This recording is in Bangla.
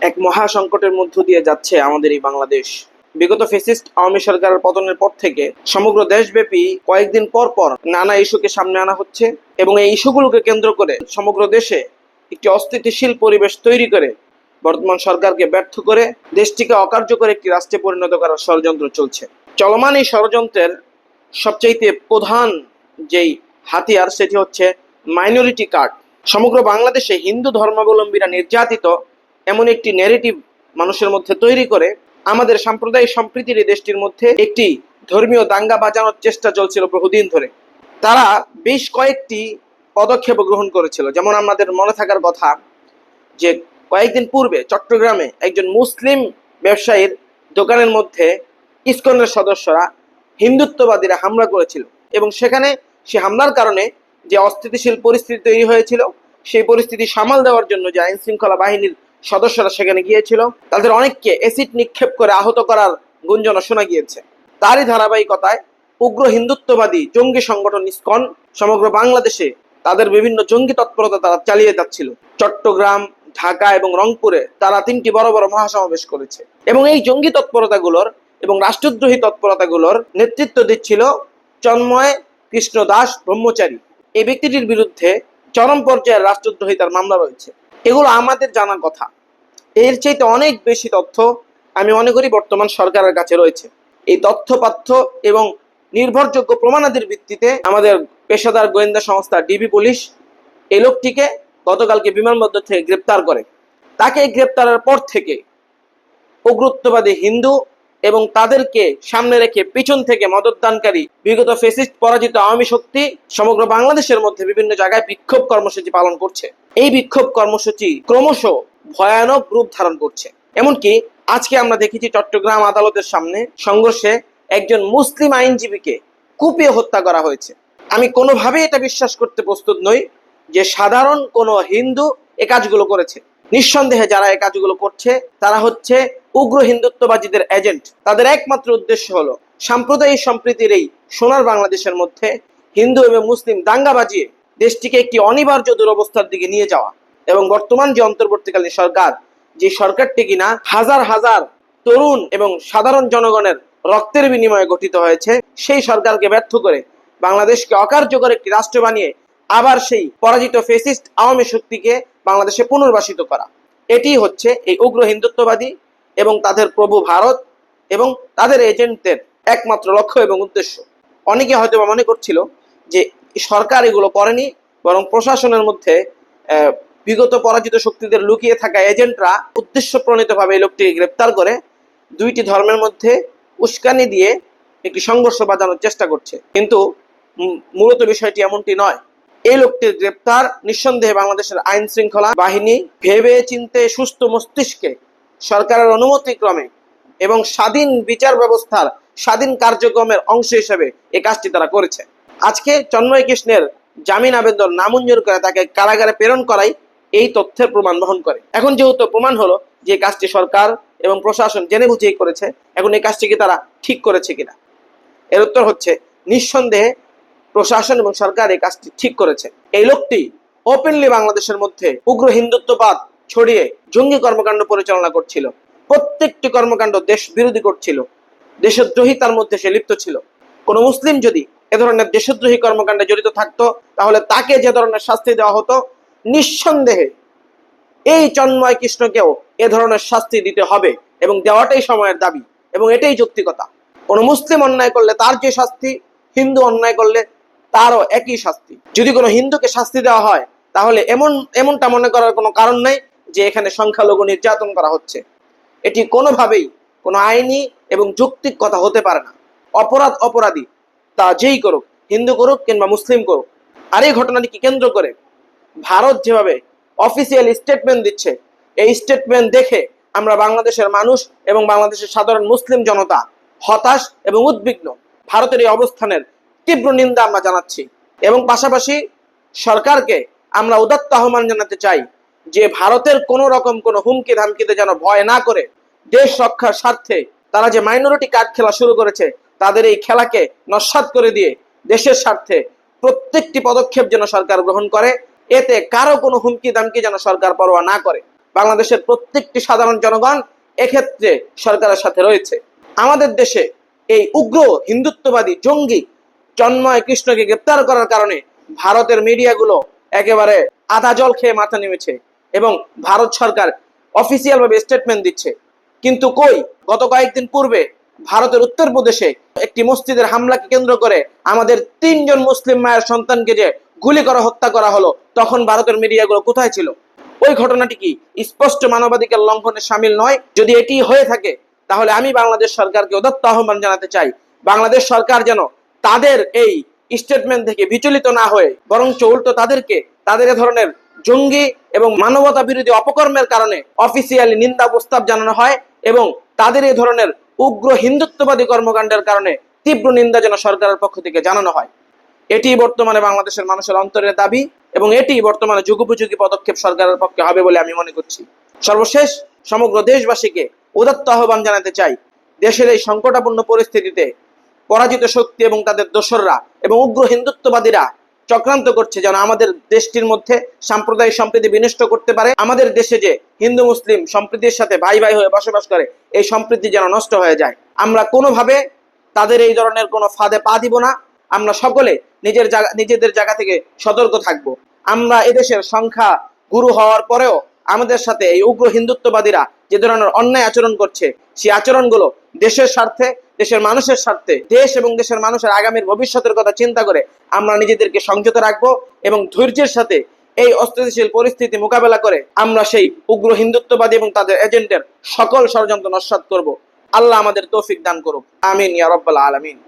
এক মহা সংকটের মধ্য দিয়ে যাচ্ছে আমাদের এই বাংলাদেশ। বিগত ফেসিস্ট আওয়ামী সরকারের পতনের পর থেকে সমগ্র দেশব্যাপী কয়েকদিন পর পর নানা ইস্যুকে সামনে আনা হচ্ছে এবং এই ইস্যুগুলোকে কেন্দ্র করে সমগ্র দেশে একটি অস্থিতিশীল পরিবেশ তৈরি করে বর্তমান সরকারকে ব্যর্থ করে দেশটিকে অকার্যকর একটি রাষ্ট্রে পরিণত করার ষড়যন্ত্র চলছে। চলমান এই ষড়যন্ত্রের সবচাইতে প্রধান যেই হাতিয়ার সেটি হচ্ছে মাইনরিটি কার্ড সমগ্র বাংলাদেশে হিন্দু ধর্মাবলম্বীরা নির্যাতিত এমন একটি নেগেটিভ মানুষের মধ্যে তৈরি করে, আমাদের সাম্প্রদায়িক সম্প্রীতির এই দেশটির মধ্যে একটি ধর্মীয় দাঙ্গা বাজানোর চেষ্টা চলছিল বহুদিন ধরে। তারা বেশ কয়েকটি পদক্ষেপ গ্রহণ করেছিল। যেমন আমাদের মনে থাকার কথা যে, কয়েকদিন পূর্বে চট্টগ্রামে একজন মুসলিম ব্যবসায়ীর দোকানের মধ্যে ইসকনের সদস্যরা হিন্দুত্ববাদীরা হামলা করেছিল এবং সেখানে সে হামলার কারণে যে অস্থিতিশীল পরিস্থিতি তৈরি হয়েছিল, সেই পরিস্থিতি সামাল দেওয়ার জন্য যে আইন শৃঙ্খলা বাহিনীর সদস্যরা সেখানে গিয়েছিল। তাদের অনেককে অ্যাসিড নিক্ষেপ করে আহত করার গুঞ্জনা শোনা গিয়েছে। তারই ধারাবাহিকতায় উগ্র হিন্দুত্ববাদী জঙ্গি সংগঠন ইসকন সমগ্র বাংলাদেশে তাদের বিভিন্ন জঙ্গি তৎপরতা তারা চালিয়ে যাচ্ছিল। চট্টগ্রাম, ঢাকা এবং রংপুরে তারা তিনটি বড় বড় মহাসমাবেশ করেছে এবং এই জঙ্গি তৎপরতাগুলোর এবং রাষ্ট্রদ্রোহী তৎপরতাগুলোর নেতৃত্ব দিচ্ছিল চন্ময় কৃষ্ণ দাস ব্রহ্মচারী। এই ব্যক্তিটির বিরুদ্ধে চরম পর্যায়ের রাষ্ট্রদ্রোহিতার মামলা রয়েছে। এগুলো আমাদের জানা কথা। এর চাইতে অনেক বেশি তথ্য আমি মনে করি বর্তমান সরকারের কাছে রয়েছে। এই তথ্যপাথ্য এবং নির্ভরযোগ্য প্রমাণাদির ভিত্তিতে আমাদের পেশাদার গোয়েন্দা সংস্থা ডিবি পুলিশ এই লোকটিকে গতকালকে বিমানবন্দর থেকে গ্রেপ্তার করে। তাকে গ্রেপ্তারের পর থেকে উগ্রত্ববাদী হিন্দু এবং তাদেরকে সামনে রেখে পিছন থেকে মদতদানকারী, বিগত ফেসিস্ট পরাজিত আওয়ামী শক্তি সমগ্র বাংলাদেশের মধ্যে বিভিন্ন জায়গায় বিক্ষোভ কর্মসূচি পালন করছে। এই বিক্ষোভ কর্মসূচি ক্রমশ ভয়ানক রূপ ধারণ করছে। এমনকি আজকে আমরা দেখেছি চট্টগ্রাম আদালতের সামনে সংঘর্ষে একজন মুসলিম আইনজীবীকে কুপিয়ে হত্যা করা হয়েছে। আমি কোনোভাবেই এটা বিশ্বাস করতে প্রস্তুত নই যে সাধারণ কোনো হিন্দু এ কাজগুলো করেছে। নিঃসন্দেহে যারা এই কাজগুলো করছে, তারা হচ্ছে উগ্র হিন্দুত্ববাদীদের এজেন্ট। তাদের একমাত্র উদ্দেশ্য হলো সাম্প্রদায়িক সম্প্রীতির এই সোনার বাংলাদেশের মধ্যে হিন্দু এবং মুসলিম দাঙ্গা বাজিয়ে দেশটিকে একটি অনিবার্য দুরবস্থার দিকে নিয়ে যাওয়া এবং বর্তমান যে অন্তর্বর্তীকালীন সরকার, যে সরকারটি কিনা হাজার হাজার তরুণ এবং সাধারণ জনগণের রক্তের বিনিময়ে গঠিত হয়েছে, সেই সরকারকে ব্যর্থ করে বাংলাদেশকে অকার্যকর একটি রাষ্ট্র বানিয়ে আবার সেই পরাজিত ফেসিস্ট আওয়ামী শক্তিকে বাংলাদেশে পুনর্বাসিত করা। এটি হচ্ছে এই উগ্র হিন্দুত্ববাদী এবং তাদের প্রভু ভারত এবং তাদের এজেন্টদের একমাত্র লক্ষ্য এবং উদ্দেশ্য। অনেকে হয়তো মনে করছিল যে সরকার এগুলো করেনি, বরং প্রশাসনের মধ্যে বিগত পরাজিত শক্তিদের লুকিয়ে থাকা এজেন্টরা উদ্দেশ্য প্রণীতভাবে এই লোকটিকে গ্রেপ্তার করে দুইটি ধর্মের মধ্যে উস্কানি দিয়ে একটি সংঘর্ষ বাজানোর চেষ্টা করছে। কিন্তু মূলত বিষয়টি এমনটি নয়। এই লোকটির গ্রেপ্তার নিঃসন্দেহে বাংলাদেশের আইন শৃঙ্খলা বাহিনী ভেবে চিনতে সুস্থ মস্তিষ্কে সরকারের অনুমতি ক্রমে এবং স্বাধীন বিচার ব্যবস্থার স্বাধীন কার্যক্রমের অংশ হিসেবে এই কাজটি তারা করেছে। আজকে চন্ময় কৃষ্ণের জামিন আবেদন নামঞ্জুর করে তাকে কারাগারে প্রেরণ করাই এই তথ্যের প্রমাণ বহন করে। এখন যেহেতু প্রমাণ হলো যে কাজটি সরকার এবং প্রশাসন জেনে বুঝিয়ে করেছে, এখন এই কাজটিকে তারা ঠিক করেছে কিনা? এর উত্তর হচ্ছে, নিঃসন্দেহে প্রশাসন এবং সরকার এই কাজটি ঠিক করেছে। এই লোকটি ওপেনলি বাংলাদেশের মধ্যে উগ্র হিন্দুত্ববাদ ছড়িয়ে জঙ্গি কর্মকাণ্ড পরিচালনা করছিল। প্রত্যেকটি কর্মকাণ্ড দেশ বিরোধী করছিল দেশদ্রোহিতার মধ্যে সে লিপ্ত ছিল। কোন মুসলিম যদি এ ধরনের দেশদ্রোহী কর্মকাণ্ডে জড়িত থাকতো, তাহলে তাকে যে ধরনের শাস্তি দেওয়া হতো, নিঃসন্দেহে এই চন্ময় কৃষ্ণকেও এ ধরনের শাস্তি দিতে হবে এবং দেওয়াটাই সময়ের দাবি এবং এটাই যৌক্তিকতা। কোনো মুসলিম অন্যায় করলে তার যে শাস্তি, হিন্দু অন্যায় করলে তারও একই শাস্তি। যদি কোনো হিন্দুকে শাস্তি দেওয়া হয়, তাহলে এমন, এমনটা মনে করার কোনো কারণ নেই যে এখানে সংখ্যালঘু নির্যাতন করা হচ্ছে। এটি কোনোভাবেই কোনো আইনি এবং যৌক্তিক কথা হতে পারে না। অপরাধ অপরাধী তা যেই করুক, হিন্দু করুক কিংবা মুসলিম করুক। আর এই ঘটনাটিকে কেন্দ্র করে ভারত যেভাবে অফিসিয়াল স্টেটমেন্ট দিচ্ছে, এই স্টেটমেন্ট দেখে আমরা বাংলাদেশের মানুষ এবং বাংলাদেশের সাধারণ মুসলিম জনতা হতাশ এবং উদ্বিগ্ন। ভারতের এই অবস্থানের তীব্র নিন্দা আমরা জানাচ্ছি এবং পাশাপাশি সরকারকে আমরা উদাত্ত আহ্বান জানাতে চাই যে ভারতের কোনো রকম কোনো হুমকি ধামকিতে যেন ভয় না করে দেশ রক্ষার স্বার্থে তারা যে মাইনরিটি কার্ড খেলা শুরু করেছে তাদের এই খেলাকে নস্বাত করে দিয়ে দেশের স্বার্থে প্রত্যেকটি পদক্ষেপ যেন সরকার গ্রহণ করে, এতে কারও কোনো হুমকি দামকি যেন সরকার পরোয়া না করে। বাংলাদেশের প্রত্যেকটি সাধারণ জনগণ এক্ষেত্রে সরকারের সাথে রয়েছে। আমাদের দেশে এই উগ্র হিন্দুত্ববাদী জঙ্গি জন্ময় কৃষ্ণকে গ্রেপ্তার করার কারণে ভারতের মিডিয়াগুলো একেবারে আধা জল খেয়ে মাথা নেমেছে এবং ভারত সরকার অফিসিয়াল ভাবে স্টেটমেন্ট দিচ্ছে। কিন্তু কই? গত কয়েকদিন পূর্বে ভারতের উত্তরপ্রদেশে একটি মসজিদের হামলাকে কেন্দ্র করে আমাদের তিনজন মুসলিম মায়ের সন্তানকে যে গুলি করা হত্যা করা হলো, তখন ভারতের মিডিয়াগুলো কোথায় ছিল? ওই ঘটনাটি কি স্পষ্ট মানবাধিকার লঙ্ঘনে সামিল নয়? যদি এটি হয়ে থাকে, তাহলে আমি বাংলাদেশ সরকারকে উদত্ত আহ্বান জানাতে চাই। বাংলাদেশ সরকার যেন তাদের এই স্টেটমেন্ট থেকে বিচলিত না হয়ে, বরঞ্চ উল্টো তাদেরকে তাদের এ ধরনের জঙ্গি এবং মানবতা বিরোধী অপকর্মের কারণে অফিসিয়ালি নিন্দা প্রস্তাব জানানো হয় এবং তাদের এই ধরনের উগ্র হিন্দুত্ববাদী কর্মকাণ্ডের কারণে তীব্র নিন্দা যেন সরকারের পক্ষ থেকে জানানো হয়। এটি বর্তমানে বাংলাদেশের মানুষের অন্তরের দাবি এবং এটি বর্তমানে যুগোপযোগী পদক্ষেপ সরকারের পক্ষে হবে বলে আমি মনে করছি। সর্বশেষ, সমগ্র দেশবাসীকে উদাত্ত আহ্বান জানাতে চাই, দেশের এই সংকটাপূর্ণ পরিস্থিতিতে পরাজিত শক্তি এবং তাদের দোসররা এবং উগ্র হিন্দুত্ববাদীরা চক্রান্ত করছে যেন আমাদের দেশটির মধ্যে সাম্প্রদায়িক সম্প্রীতি বিনষ্ট করতে পারে। আমাদের দেশে যে হিন্দু, মুসলিম সম্প্রীতির সাথে ভাই ভাই হয়ে বসবাস করে, এই সম্প্রীতি যেন নষ্ট হয়ে যায়। আমরা কোনোভাবে তাদের এই ধরনের কোনো ফাঁদে পা দিব না। আমরা সকলে নিজের জায়গা, নিজেদের জায়গা থেকে সতর্ক থাকব। আমরা এদেশের সংখ্যা গুরু হওয়ার পরেও আমাদের সাথে এই উগ্র হিন্দুত্ববাদীরা যে ধরনের অন্যায় আচরণ করছে, সেই আচরণগুলো দেশের স্বার্থে, দেশের মানুষের স্বার্থে, দেশ এবং দেশের মানুষের আগামীর ভবিষ্যতের কথা চিন্তা করে আমরা নিজেদেরকে সংযত রাখব এবং ধৈর্যের সাথে এই অস্থিতিশীল পরিস্থিতি মোকাবেলা করে আমরা সেই উগ্র হিন্দুত্ববাদী এবং তাদের এজেন্টের সকল ষড়যন্ত্র নস্বাত করব। আল্লাহ আমাদের তৌফিক দান করুক। আমিন ইয়া রব্বাল আলামিন।